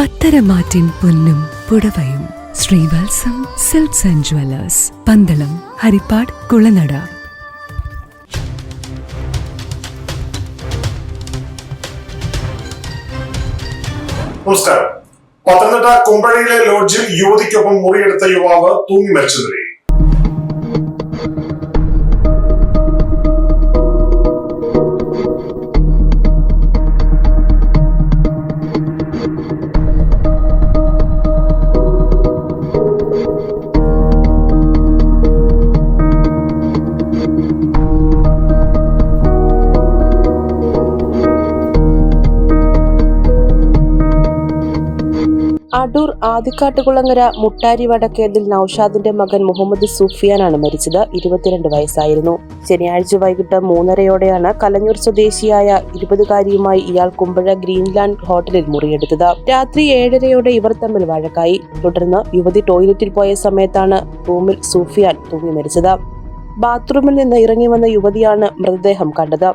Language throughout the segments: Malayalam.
പത്തരമാറ്റിൻ പൊന്നും പുടവയും. Srivatsam silks and jewellers Pandalam Harippad Kulanada. നമസ്കാരം. പത്തനംതിട്ട കുമ്പഴയിലെ ലോഡ്ജിൽ യുവതിക്കൊപ്പം മുറിയെടുത്ത യുവാവ് തൂങ്ങി മരിച്ച അടൂർ ആദിക്കാട്ടുകുളങ്ങര മുട്ടാരി വടക്കേതിൽ നൌഷാദിന്റെ മകൻ മുഹമ്മദ് സുഫിയാനാണ് മരിച്ചത്. ഇരുപത്തിരണ്ട് വയസ്സായിരുന്നു. ശനിയാഴ്ച വൈകിട്ട് മൂന്നരയോടെയാണ് കലഞ്ഞൂർ സ്വദേശിയായ ഇരുപതുകാരിയുമായി ഇയാൾ കുമ്പഴ ഗ്രീൻലാൻഡ് ഹോട്ടലിൽ മുറിയെടുത്തത്. രാത്രി ഏഴരയോടെ ഇവർ തമ്മിൽ വഴക്കായി. തുടർന്ന് യുവതി ടോയ്ലറ്റിൽ പോയ സമയത്താണ് റൂമിൽ സുഫിയാൻ തൂങ്ങി മരിച്ചത്. ബാത്റൂമിൽ നിന്ന് ഇറങ്ങി വന്ന യുവതിയാണ് മൃതദേഹം കണ്ടത്.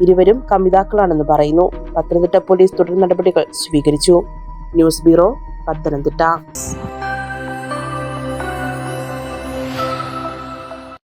ഇരുവരും കമിതാക്കളാണെന്ന് പറയുന്നു. പത്തനംതിട്ട പോലീസ് തുടർ നടപടികൾ സ്വീകരിച്ചു. News bureau Pathanamthitta